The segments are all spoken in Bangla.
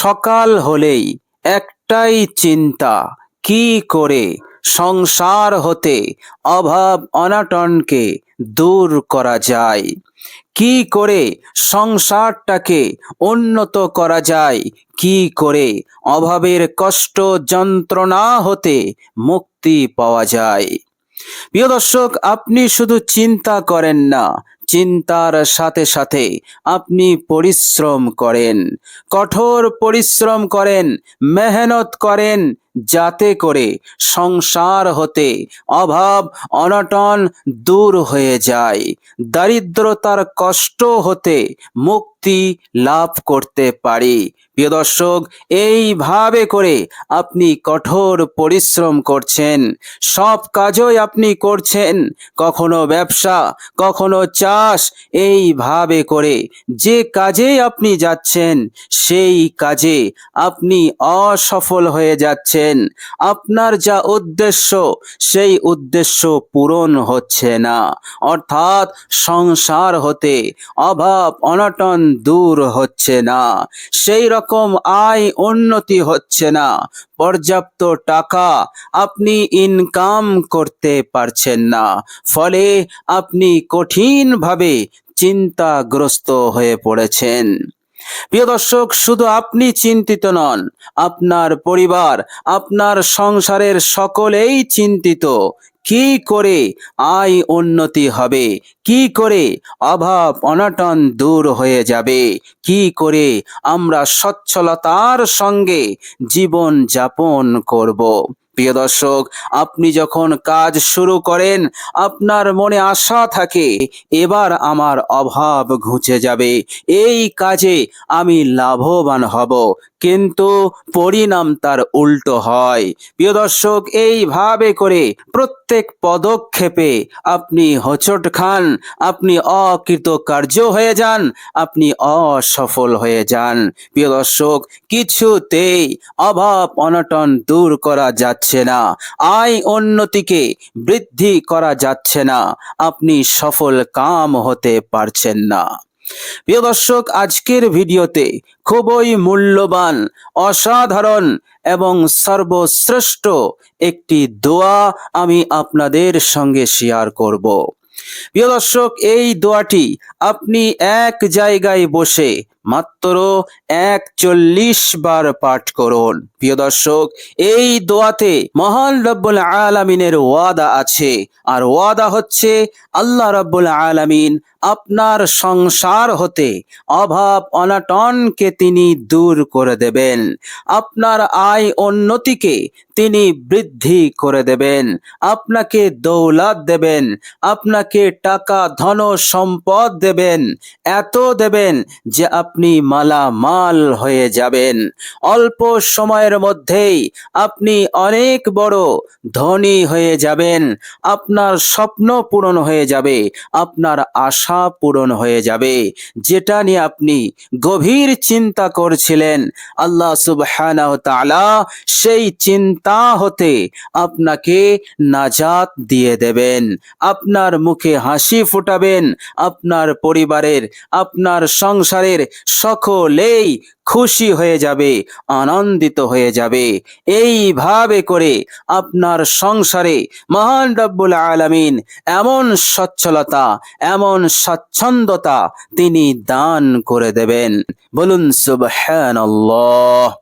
সকাল হলেই একটাই চিন্তা, কি করে সংসার হতে অভাব অনাটনকে দূর করা যায়? কি করে সংসারটাকে উন্নত করা যায়? কি করে অভাবের কষ্ট যন্ত্রণা হতে মুক্তি পাওয়া যায়? প্রিয় দর্শক, আপনি শুধু চিন্তা করেন না চিন্তার সাথে সাথে আপনি পরিশ্রম করেন কঠোর পরিশ্রম করেন মেহনত করেন যাতে করে সংসার হতে অভাব অনটন দূর হয়ে যায়। দারিদ্রতার কষ্ট হতে মুক্তি লাভ করতে পারি। প্রিয় দর্শক, এইভাবে করে আপনি কঠোর পরিশ্রম করছেন, সব কাজই আপনি করছেন, কখনো ব্যবসা, কখনো চাষ, এইভাবে করে যে কাজে আপনি যাচ্ছেন, সেই কাজে আপনি অসফল হয়ে যাচ্ছেন। আপনার যা উদ্দেশ্য, সেই উদ্দেশ্য পূরণ হচ্ছে না। অর্থাৎ সংসার হতে অভাব, অনটন দূর হচ্ছে না। সেই রকম আয় উন্নতি হচ্ছে না। পর্যাপ্ত টাকা আপনি ইনকাম করতে পারছেন না। ফলে আপনি কঠিনভাবে চিন্তাগ্রস্ত হয়ে পড়েছেন। প্রিয় দর্শক, শুধু আপনি চিন্তিত নন, আপনার পরিবার, আপনার সংসারের সকলেই চিন্তিত। কি করে আয় উন্নতি হবে? কি করে অভাব অনটন দূর হয়ে যাবে? কি করে আমরা সচ্ছলতার সঙ্গে জীবন যাপন করব? প্রিয় দর্শক, আপনি যখন কাজ শুরু করেন, আপনার মনে আশা থাকে, এবার আমার অভাব ঘুচে যাবে। এই কাজে আমি লাভবান হব, কিন্তু পরিণাম তার উল্টো হয়। প্রিয় দর্শক, এইভাবে করে প্রত্যেক পদক্ষেপে আপনি হোঁচট খান, আপনি অকৃতকার্য হয়ে যান, আপনি অসফল হয়ে যান। প্রিয় দর্শক, কিছুতেই অভাব অনটন দূর করা যাচ্ছে না। আয় উন্নতিকে বৃদ্ধি করা যাচ্ছে না। আপনি সফল কাম হতে পারছেন না। প্রিয় দর্শক, আজকের ভিডিওতে খুবই মূল্যবান, অসাধারণ এবং সর্বশ্রেষ্ঠ একটি দোয়া আমি আপনাদের সঙ্গে শেয়ার করব। প্রিয় দর্শক, এই দোয়াটি আপনি এক জায়গায় বসে মাত্র এক চল্লিশ বার পাঠ করুন। প্রিয় দর্শক, এই দোয়াতে মহান রব্বুল আলামিনের ওয়াদা আছে। আর ওয়াদা হচ্ছে, আল্লাহ রব্বুল আলামিন আপনার সংসার হতে অভাব অনাটনকে তিনি দূর করে দেবেন। আপনার আয় উন্নতিকে তিনি বৃদ্ধি করে দেবেন। আপনাকে দৌলত দেবেন, আপনাকে টাকা ধন সম্পদ দেবেন, এত দেবেন যে আপনি মালামাল হয়ে যাবেন। অল্প সময়ের মধ্যেই আপনি অনেক বড় ধনী হয়ে যাবেন। আপনার স্বপ্ন পূরণ হয়ে যাবে, আপনার আশা পূরণ হয়ে যাবে। যেটা নিয়ে আপনি গভীর চিন্তা করছিলেন, আল্লাহ সুবহানাহু তাআলা সেই চিন্তা হতে আপনাকে নাজাত দিয়ে দেবেন। আপনার মুখে হাসি ফোটাবেন, আপনার পরিবারের, আপনার সংসারের সকলেই খুশি হয়ে যাবে, আনন্দিত হয়ে যাবে। এইভাবে করে আপনার সংসারে মহান রব্বুল আলামিন এমন সচ্ছলতা, এমন স্বচ্ছন্দতা তিনি দান করে দেবেন। বলুন, সুবহানাল্লাহ।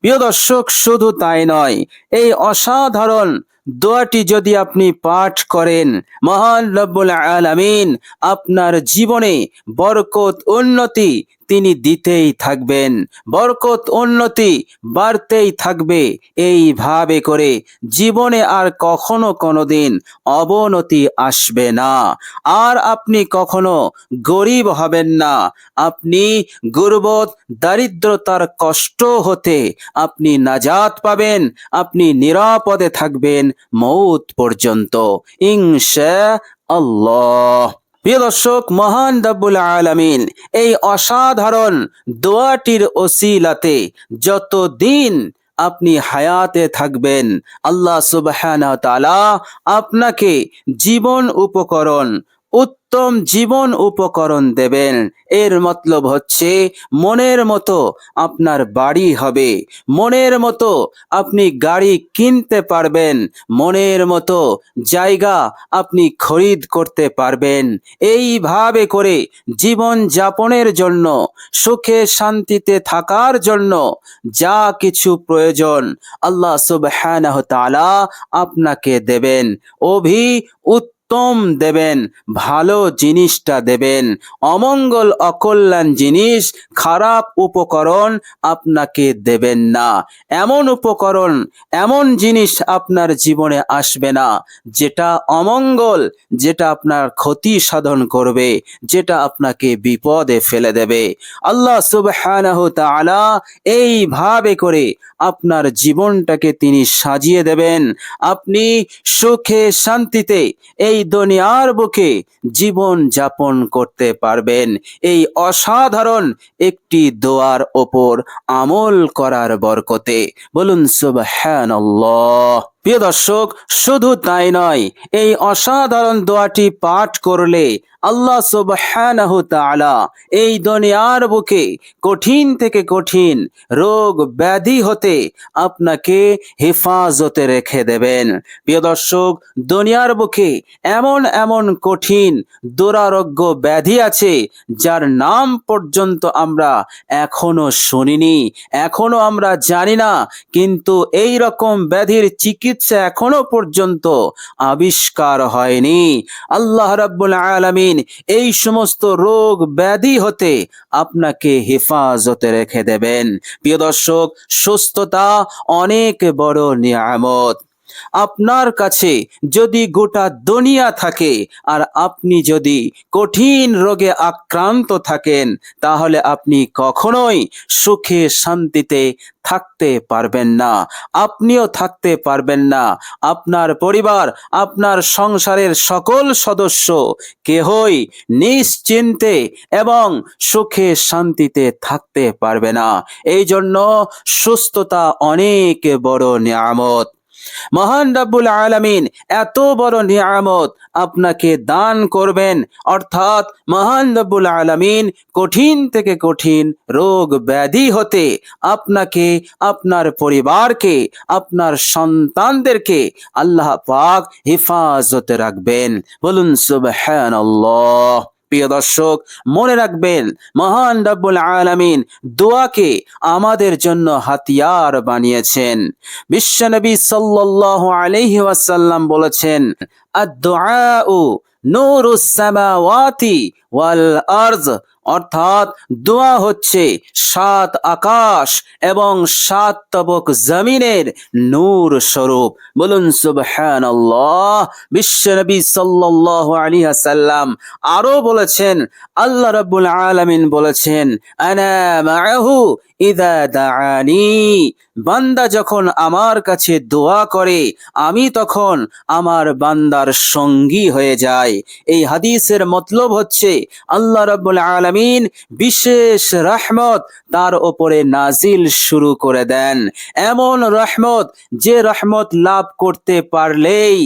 প্রিয় দর্শক, শুধু তাই নয়, এই অসাধারণ দোয়াটি যদি আপনি পাঠ করেন, মহান রব্বুল আলামিন আপনার জীবনে বরকত, উন্নতি তিনি দিতেই থাকবেন, বরকত, উন্নতি বাড়তেই থাকবে। এইভাবে করে জীবনে আর কখনো কোনোদিন অবনতি আসবে না। আর আপনি কখনো গরিব হবেন না। আপনি গুরবত দারিদ্রতার কষ্ট হতে আপনি নাজাত পাবেন। আপনি নিরাপদে থাকবেন মৌত পর্যন্ত। ইনশা আল্লাহ প্রিয় দর্শক, মহান দাব্বুল আলামিন, এই অসাধারণ দোয়াটির ওসিলাতে যতদিন আপনি হায়াতে থাকবেন, আল্লাহ সুবাহ আপনাকে জীবন উপকরণ উত্তম জীবন উপকরণ দেবেন। এর মতলব হচ্ছে, মনের মতো আপনার বাড়ি হবে। মনের মতো আপনি গাড়ি কিনতে পারবেন। মনের মতো জায়গা আপনি খরিদ করতে পারবেন। এইভাবে করে জীবন যাপনের জন্য, সুখে শান্তিতে থাকার জন্য যা কিছু প্রয়োজন আল্লাহ সুবহানাহু তাআলা আপনাকে দেবেন। অভি উত্তম দেবেন, ভালো জিনিসটা দেবেন। অমঙ্গল, অকল্যাণ জিনিস, খারাপ উপকরণ আপনাকে দেবেন না। এমন উপকরণ, এমন জিনিস আপনার জীবনে আসবে না, যেটা অমঙ্গল, যেটা আপনার ক্ষতি সাধন করবে, যেটা আপনাকে বিপদে ফেলে দেবে। আল্লাহ সুবহানাহু তাআলা এইভাবে করে আপনার জীবনটাকে তিনি সাজিয়ে দেবেন। আপনি সুখে শান্তিতে এই দুনিয়ার বুকে জীবন যাপন করতে পারবেন। এই অসাধারণ একটি দোয়ার ওপর আমল করার বরকতে। বলুন, সুবহানাল্লাহ। প্রিয় দর্শক, শুধু তাই নয়, এই অসাধারণ দোয়াটি পাঠ করলে আল্লাহ সুবহানাহু এই দুনিয়ার বুকে কঠিন থেকে কঠিন রোগ ব্যাধি হতে আপনাকে হেফাজতে রেখে দেবেন। প্রিয় দর্শক, দুনিয়ার বুকে এমন এমন কঠিন দুরারোগ্য ব্যাধি আছে যার নাম পর্যন্ত আমরা এখনও শুনিনি, এখনও আমরা জানি না, কিন্তু এই রকম ব্যাধির চিকিৎসা এখনও পর্যন্ত। আবিষ্কার হয়নি। আল্লাহ রাব্বুল আলামিন এই সমস্ত রোগ ব্যাধি হতে আপনাকে হেফাজতে রেখে দেবেন। প্রিয় দর্শক, সুস্থতা অনেক বড় নিয়ামত। আপনার কাছে যদি গোটা দুনিয়া থাকে আর আপনি যদি কঠিন রোগে আক্রান্ত থাকেন, তাহলে আপনি কখনোই সুখে শান্তিতে থাকতে পারবেন না। আপনিও থাকতে পারবেন না। আপনার পরিবার, আপনার সংসারের সকল সদস্য কেহই নিশ্চিন্তে এবং সুখে শান্তিতে থাকতে পারবে না। এই জন্য সুস্থতা অনেক বড় নিয়ামত। মহান রাব্বুল আলামিন, এত বড় নিয়ামত আপনাকে দান করবেন। অর্থাৎ মহান রাব্বুল আলামিন কঠিন থেকে কঠিন রোগ ব্যাধি হতে আপনাকে, আপনার পরিবারকে, আপনার সন্তানদেরকে আল্লাহ পাক হেফাজতে রাখবেন। বলুন সুবহানাল্লাহ। প্রিয় দর্শক, মনে রাখবেন, মহান রব্বুল আলামিন দোয়াকে আমাদের জন্য হাতিয়ার বানিয়েছেন। বিশ্বনবী সাল্লাল্লাহু আলাইহি ওয়াসাল্লাম বলেছেন, আদ-দুআউ নূরুস সামাওয়াতি ওয়াল আরজ অর্থাৎ দোয়া হচ্ছে সাত আকাশ এবং সাত তবক জমিনের নূর স্বরূপ। বলুন সুবহানাল্লাহ। বিশ্বনবী সাল্লাল্লাহু আলাইহি ওয়াসাল্লাম আরও বলেছেন, আল্লাহ রাব্বুল আলামিন বলেছেন বান্দা যখন আমার কাছে দোয়া করে, আমি তখন আমার বান্দার সঙ্গী হয়ে যাই। এই হাদিসের মতলব হচ্ছে, আল্লাহ রাব্বুল আলামিন বিশেষ রহমত তার ওপরে নাজিল শুরু করে দেন। এমন রহমত যে রহমত লাভ করতে পারলেই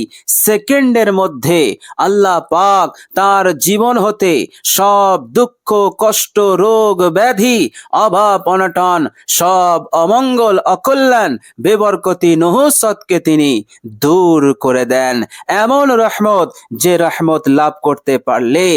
সেকেন্ডের মধ্যে আল্লাহ পাক তার জীবন হতে সব দুঃখ, কষ্ট, রোগ, ব্যাধি, অভাব, অনটন, সব অমঙ্গল, অকল্যাণ, বেবরকতি নহসতকে তিনি দূর করে দেন। এমন রহমত যে রহমত লাভ করতে পারলে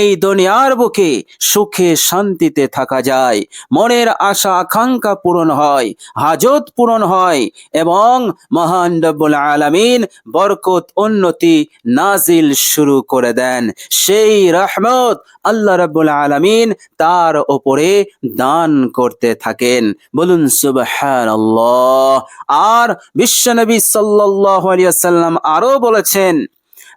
এই দুনিয়ার বুকে সুখে শান্তিতে থাকা যায়। মনের আশা আকাঙ্ক্ষা পূরণ হয়, হাজত পূরণ হয় এবং মহান রব্বুল আলামিন বরকত, উন্নতি নাজিল শুরু করে দেন। সেই রহমত আল্লাহ রাব্বুল আলামিন তার ওপরে দান করতে থাকেন। বলুন, সুবহানাল্লাহ। আর বিশ্বনবী সাল্লাল্লাহু আলাইহি ওয়াসাল্লাম আরও বলেছেন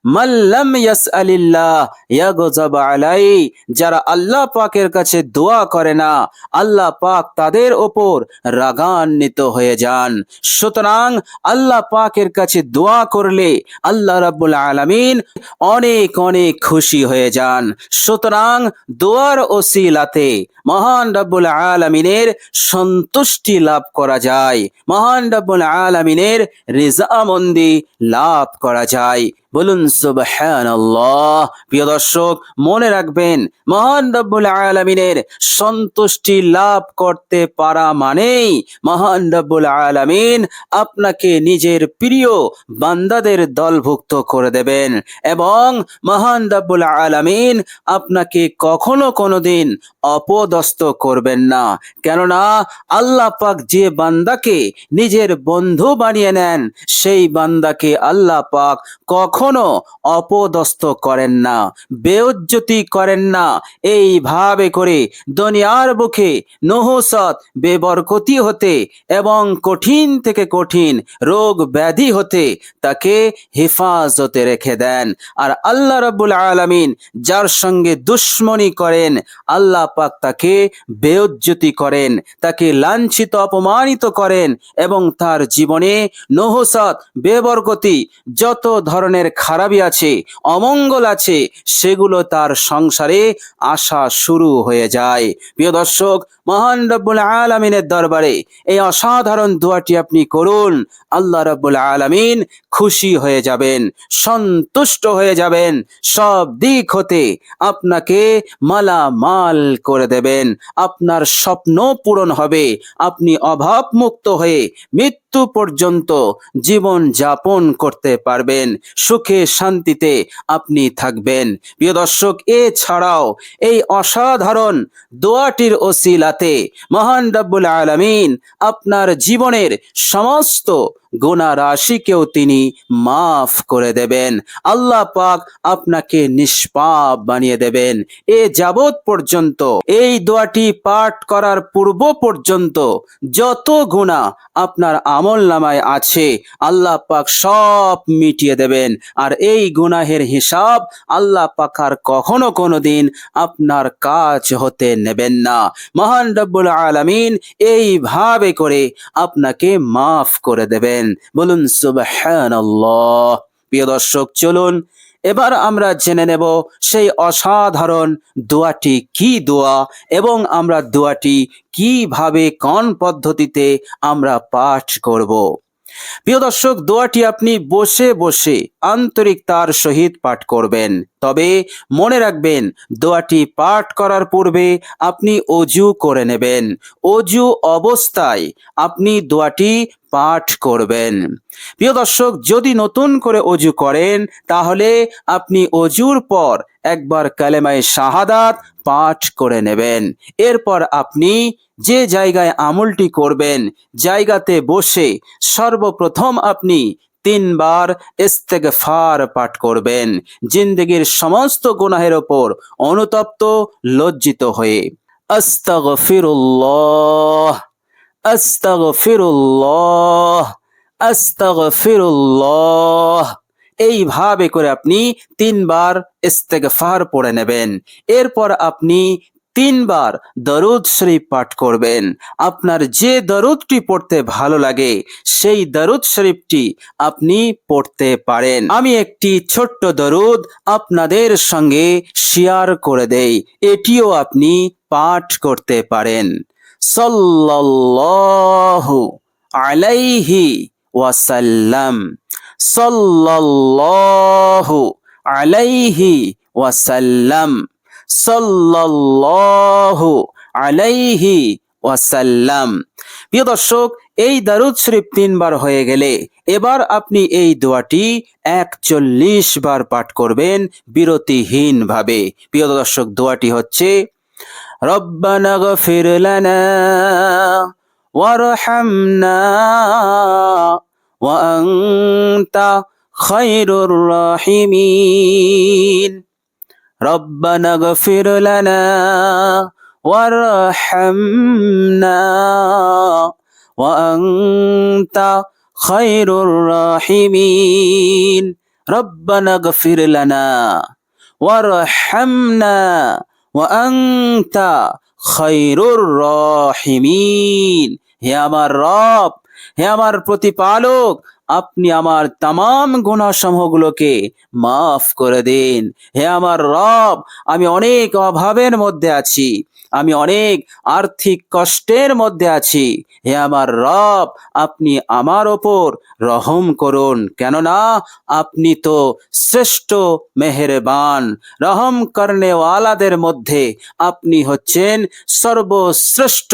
মাল্লাম ইয়াসআলিল্লাহ, ইয়াগজাব আলাই, যারা আল্লাহ পাকের কাছে দোয়া করে না, আল্লাহ পাক তাদের ওপর রাগান্বিত হয়ে যান। সুতরাং আল্লাহ পাকের কাছে দোয়া করলে আল্লাহ রাব্বুল আলামিন অনেক অনেক খুশি হয়ে যান। সুতরাং দোয়ার ওসিলাতে মহান রাব্বুল আলামিনের সন্তুষ্টি লাভ করা যায়। মহান রাব্বুল আলামিনের রিজামন্দি লাভ করা যায়। বলুন সুবহানাল্লাহ। প্রিয় দর্শক, মনে রাখবেন, মহান রব্বুল আলামিনের সন্তুষ্টি লাভ করতে পারা মানেই মহান রব্বুল আলামিন আপনাকে নিজের প্রিয় বান্দাদের দলভুক্ত করে দেবেন এবং মহান রব্বুল আলামিন আপনাকে কখনো কোনোদিন অপদস্থ করবেন না। কেননা আল্লাহ পাক যে বান্দাকে নিজের বন্ধু বানিয়ে নেন, সেই বান্দাকে আল্লাহ পাক কখনো অপদস্থ করেন না, বেউজ্জতি করেন না। এইভাবে করে দুনিয়ার বুকে নহসত, বেবরকতি হতে এবং কঠিন থেকে কঠিন রোগ ব্যাধি হতে তাকে হেফাজতে রেখে দেন। আর আল্লাহ রাব্বুল আলামিন যার সঙ্গে দুশ্মনী করেন, আল্লাহ পাক তাকে বেউজ্জতি করেন, তাকে লাঞ্ছিত, অপমানিত করেন এবং তার জীবনে নহসত, বেবরকতি যত ধরনের খারাপি আছে, অমঙ্গল আছে, সেগুলো তার সংসারে আসা শুরু হয়ে যায়। প্রিয় দর্শক, মহান রব্বুল আলমিনের দরবারে এই অসাধারণ দোয়াটি আপনি করুন, আল্লাহ রব্বুল আলমিন খুশি হয়ে যাবেন, সন্তুষ্ট হয়ে যাবেন, সব দিক হতে আপনাকে মালামাল করে দেবেন। আপনার স্বপ্ন পূরণ হবে, আপনি অভাব মুক্ত হয়ে মৃত্যু পর্যন্ত জীবন যাপন করতে পারবেন। সুখে শান্তিতে আপনি থাকবেন। প্রিয় দর্শক, এছাড়াও এই অসাধারণ দোয়াটির ওসিলাতে মহান রব্বুল আলামিন আপনার জীবনের সমস্ত গুণা রাশিকেও তিনি মাফ করে দেবেন। আল্লাহ পাক আপনাকে নিষ্পাপ বানিয়ে দেবেন। এ যাবৎ পর্যন্ত, এই দোয়াটি পাঠ করার পূর্ব পর্যন্ত যত গুণা আপনার আমল নামায় আছে, আল্লাহ পাক সব মিটিয়ে দেবেন। আর এই গুনাহের হিসাব আল্লাহ পাক আর কখনো কোনো দিন আপনার কাজ হতে নেবেন না। মহান রব্বুল আলামিন এইভাবে করে আপনাকে মাফ করে দেবেন। বলুন, সুবহানাল্লাহ। প্রিয় দর্শক, চলুন এবার আমরা জেনে নেব সেই অসাধারণ দোয়াটি কি দোয়া এবং আমরা দোয়াটি কীভাবে কোন পদ্ধতিতে আমরা পাঠ করব। প্রিয় দর্শক, দোয়াটি আপনি বসে বসে আন্তরিকতার সহিত পাঠ করবেন। তবে মনে রাখবেন, দোয়াটি পাঠ করার পূর্বে আপনি অজু করে নেবেন। অজু অবস্থায় আপনি দোয়াটি পাঠ করবেন। প্রিয় দর্শক, যদি নতুন করে অজু করেন, তাহলে আপনি অজুর পর একবার কালেমায় শাহাদাত পাঠ করে নেবেন। এরপর আপনি যে জায়গায় আমলটি করবেন, জায়গাতে বসে সর্বপ্রথম আপনি তিনবার ইস্তেগফার পাঠ করবেন। জিন্দগির সমস্ত গুনাহের ওপর অনুতপ্ত, লজ্জিত হয়ে। আস্তাগফিরুল্লাহ আস্তাগফিরুল্লাহ আস্তাগফিরুল্লাহ। এইভাবে করে আপনি তিনবার ইস্তেগফার পড়ে নেবেন। এরপর আপনি তিনবার দরুদ শরীফ পাঠ করবেন। আপনার যে দরুদটি পড়তে ভালো লাগে, সেই দরুদ শরীফটি আপনি পড়তে পারেন। আমি একটি ছোট্ট দরুদ আপনাদের সঙ্গে শেয়ার করে দেই। এটিও আপনি পাঠ করতে পারেন। সাল্লাল্লাহু আলাইহি ওয়াসাল্লাম। সাল্লাল্লাহু আলাইহি ওয়াসাল্লাম। সাল্লাল্লাহু আলাইহি ওয়াসাল্লাম। প্রিয় দর্শক, এই দারুদ শরীফ তিনবার হয়ে গেলে এবার আপনি এই দোয়াটি একচল্লিশ বার পাঠ করবেন বিরতিহীনভাবে। প্রিয় দর্শক, দোয়াটি হচ্ছে, রব্বানা গফির লানা ওয়ারহামনা ওয়া আনতা খায়রুর রাহিমিন। ربنا اغفر لنا وارحمنا وأنت خير الراحمين ربنا اغفر لنا وارحمنا وأنت خير الراحمين হে আমার রব হে আমার প্রতিপালক আপনি আমার তাম গুণাসমূহগুলোকে মাফ করে দিন। হে আমার রব, আমি অনেক অভাবের মধ্যে আছি। আমি অনেক আর্থিক কষ্টের মধ্যে আছি। হে আমার রব, আপনি আমার ওপর রহম করুন। কেননা আপনি তো শ্রেষ্ঠ মেহেরবান। রহম করনেওয়ালাদের মধ্যে আপনি হচ্ছেন সর্বশ্রেষ্ঠ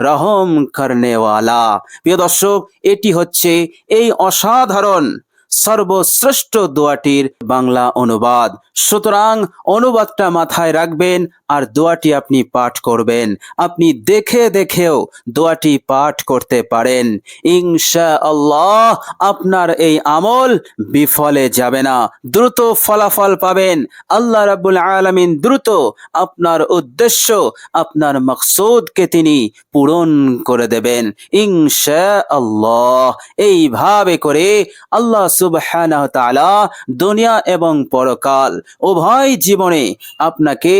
রহম করনেওয়ালা। প্রিয় দর্শক, এটি হচ্ছে এই অসাধারণ। সর্বশ্রেষ্ঠ দোয়াটির বাংলা অনুবাদ। সুতরাং অনুবাদটা মাথায় রাখবেন আর দোয়াটি আপনি পাঠ করবেন। আপনি দেখে দেখেও দোয়াটি পাঠ করতে পারেন। ইনশা আল্লাহ আপনার এই আমল বিফলে যাবে না। দ্রুত ফলাফল পাবেন। আল্লাহ রাব্বুল আলামিন দ্রুত আপনার উদ্দেশ্য, আপনার মকসুদকে তিনি পূরণ করে দেবেন। ইনশা আল্লাহ এইভাবে করে আল্লাহ সুবহানাহু দুনিয়া এবং পরকাল, উভয় জীবনে আপনাকে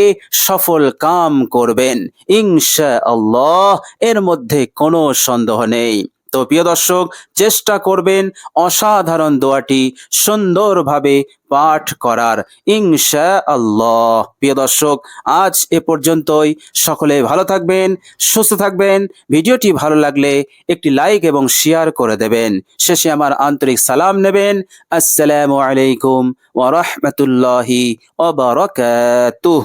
সফল কাম করবেন। ইনশা আল্লাহ এর মধ্যে কোনো সন্দেহ নেই। তো প্রিয় দর্শক, চেষ্টা করবেন অসাধারণ দোয়াটি সুন্দরভাবে পাঠ করার ইনশা আল্লাহ প্রিয় দর্শক, আজ এ পর্যন্তই। সকলে ভালো থাকবেন, সুস্থ থাকবেন। ভিডিওটি ভালো লাগলে একটি লাইক এবং শেয়ার করে দেবেন। শেষে আমার আন্তরিক সালাম নেবেন। আসসালামু আলাইকুম ওয়া রাহমাতুল্লাহি ওয়া বারাকাতুহু।